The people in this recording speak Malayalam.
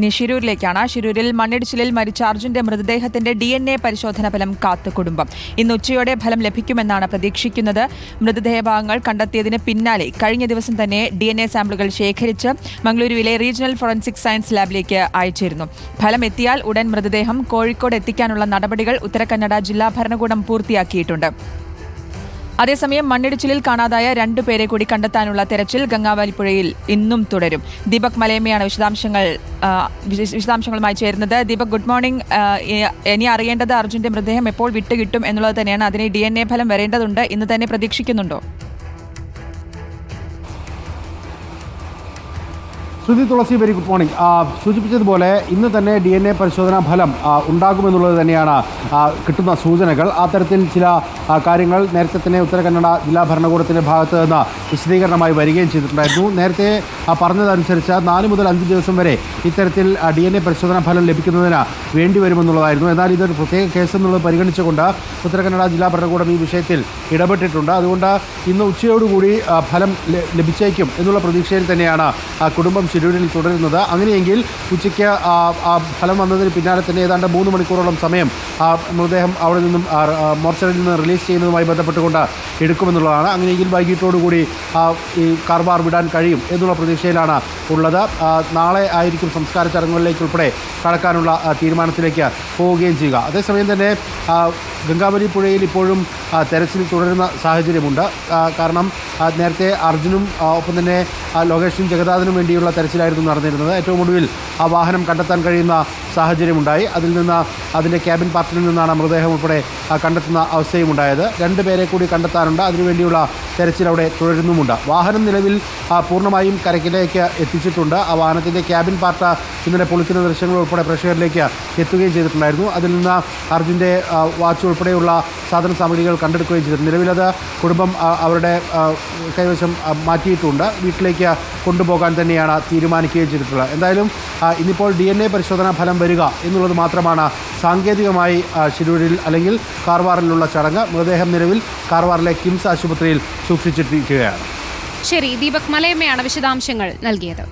ഇനി ഷിരൂരിലേക്കാണ് ഷിരൂരിൽ മണ്ണിടിച്ചിലിൽ മരിച്ച അർജുന്റെ മൃതദേഹത്തിന്റെ ഡി എൻ എ പരിശോധന ഫലം കാത്ത് കുടുംബം. ഇന്ന് ഉച്ചയോടെ ഫലം ലഭിക്കുമെന്നാണ് പ്രതീക്ഷിക്കുന്നത്. മൃതദേഹഭാഗങ്ങൾ കണ്ടെത്തിയതിന് പിന്നാലെ കഴിഞ്ഞ ദിവസം തന്നെ ഡി എൻ എ സാമ്പിളുകൾ ശേഖരിച്ച് മംഗളൂരുവിലെ റീജിയണൽ ഫോറൻസിക് സയൻസ് ലാബിലേക്ക് അയച്ചിരുന്നു. ഫലം എത്തിയാൽ ഉടൻ മൃതദേഹം കോഴിക്കോട് എത്തിക്കാനുള്ള നടപടികൾ ഉത്തരകന്നഡ ജില്ലാ ഭരണകൂടം പൂർത്തിയാക്കിയിട്ടുണ്ട്. അതേസമയം മണ്ണിടിച്ചിലിൽ കാണാതായ രണ്ടു പേരെ കൂടി കണ്ടെത്താനുള്ള തെരച്ചിൽ ഗംഗാവാലിപ്പുഴയിൽ ഇന്നും തുടരും. ദീപക് മലയമ്മയാണ് വിശദാംശങ്ങൾ വിശദാംശങ്ങളുമായി ചേരുന്നത്. Deepak good morning. ഇനി അറിയേണ്ടത് അർജുന്റെ മൃതദേഹം എപ്പോൾ വിട്ടുകിട്ടും എന്നുള്ളത് തന്നെയാണ്. അതിന് ഡി ഫലം വരേണ്ടതുണ്ട്. ഇന്ന് തന്നെ പ്രതീക്ഷിക്കുന്നുണ്ടോ? Shruti Thulasi very good morning സൂചിപ്പിച്ചതുപോലെ ഇന്ന് തന്നെ ഡി എൻ എ പരിശോധനാ ഫലം ഉണ്ടാകുമെന്നുള്ളത് തന്നെയാണ് കിട്ടുന്ന സൂചനകൾ. ആ തരത്തിൽ ചില കാര്യങ്ങൾ നേരത്തെ തന്നെ ഉത്തര കന്നഡ ജില്ലാ ഭരണകൂടത്തിന്റെ ഭാഗത്ത് നിന്ന് വിശദീകരണമായി വരികയും ചെയ്തിട്ടുണ്ടായിരുന്നു. നേരത്തെ പറഞ്ഞതനുസരിച്ച് നാല് മുതൽ അഞ്ച് ദിവസം വരെ ഇത്തരത്തിൽ ഡി എൻ എ പരിശോധനാ ഫലം ലഭിക്കുന്നതിന് വേണ്ടി വരുമെന്നുള്ളതായിരുന്നു. എന്നാൽ ഇതൊരു പ്രത്യേക കേസ് എന്നുള്ളത് പരിഗണിച്ചുകൊണ്ട് ഉത്തര കന്നഡ ജില്ലാ ഭരണകൂടം ഈ വിഷയത്തിൽ ഇടപെട്ടിട്ടുണ്ട്. അതുകൊണ്ട് ഇന്ന് ഉച്ചയോടുകൂടി ഫലം ലഭിച്ചേക്കും എന്നുള്ള പ്രതീക്ഷയിൽ തന്നെയാണ് കുടുംബം ശിരൂരിൽ തുടരുന്നത്. അങ്ങനെയെങ്കിൽ ഉച്ചയ്ക്ക് ആ, ഫലം വന്നതിന് പിന്നാലെ തന്നെ ഏതാണ്ട് മൂന്ന് മണിക്കൂറോളം സമയം ആ മൃതദേഹം അവിടെ നിന്നും ആ, നിന്ന് റിലീസ് ചെയ്യുന്നതുമായി ബന്ധപ്പെട്ടുകൊണ്ട് എടുക്കുമെന്നുള്ളതാണ്. അങ്ങനെയെങ്കിൽ വൈകിട്ടോടുകൂടി ഈ കാർബാർ വിടാൻ കഴിയും എന്നുള്ള പ്രതീക്ഷയിലാണ് ഉള്ളത്. നാളെ ആയിരിക്കും സംസ്കാര ചടങ്ങുകളിലേക്ക് ഉൾപ്പെടെ കടക്കാനുള്ള തീരുമാനത്തിലേക്ക് പോവുകയും ചെയ്യുക. അതേസമയം തന്നെ ഗംഗാവലി പുഴയിൽ ഇപ്പോഴും തെരച്ചിൽ തുടരുന്ന സാഹചര്യമുണ്ട്. കാരണം നേരത്തെ അർജുനും ഒപ്പം തന്നെ ലോകേഷും ലോകേഷിനും വേണ്ടിയുള്ള തെരച്ചിലായിരുന്നു നടന്നിരുന്നത്. ഏറ്റവും ഒടുവിൽ ആ വാഹനം കണ്ടെത്താൻ കഴിയുന്ന സാഹചര്യമുണ്ടായി. അതിൽ നിന്ന് അതിന്റെ ക്യാബിൻ പാർട്ടിൽ നിന്നാണ് മൃതദേഹം ഉൾപ്പെടെ കണ്ടെത്തുന്ന അവസ്ഥയും ഉണ്ടായത് രണ്ട് പേരെ കൂടി കണ്ടെത്താനുണ്ട്. അതിനുവേണ്ടിയുള്ള തെരച്ചിൽ അവിടെ തുടരുന്നുമുണ്ട്. വാഹനം നിലവിൽ പൂർണമായും കരക്കിലേക്ക് എത്തിച്ചിട്ടുണ്ട്. ആ വാഹനത്തിന്റെ ക്യാബിൻ പാർട്ട് ഇന്നലെ പൊളിക്കുന്ന ദൃശ്യങ്ങൾ ഉൾപ്പെടെ പ്രേക്ഷകരിലേക്ക് എത്തുകയും ചെയ്തിട്ടുണ്ടായിരുന്നു. അതിൽ നിന്ന് അർജുന്റെ വാച്ച് ഉൾപ്പെടെയുള്ള സാധന സാമഗ്രികൾ കണ്ടെടുക്കുകയും ചെയ്തിട്ടുണ്ട്. നിലവിലത് കുടുംബം അവരുടെ കൈവശം മാറ്റിയിട്ടുണ്ട്. വീട്ടിലേക്ക് കൊണ്ടുപോകാൻ തന്നെയാണ് തീരുമാനിക്കുകയും ചെയ്തിട്ടുള്ളത്. എന്തായാലും ഇന്നിപ്പോൾ ഡി പരിശോധനാ ഫലം വരിക എന്നുള്ളത് മാത്രമാണ് സാങ്കേതികമായി ശിരൂരിൽ അല്ലെങ്കിൽ കാർവാറിലുള്ള ചടങ്ങ്. മൃതദേഹം നിലവിൽ കാർവാറിലെ കിംസ് ആശുപത്രിയിൽ സൂക്ഷിച്ചിട്ടിരിക്കുകയാണ്. ശരി ദീപക് മലയമ്മയാണ് വിശദാംശങ്ങൾ നൽകിയത്.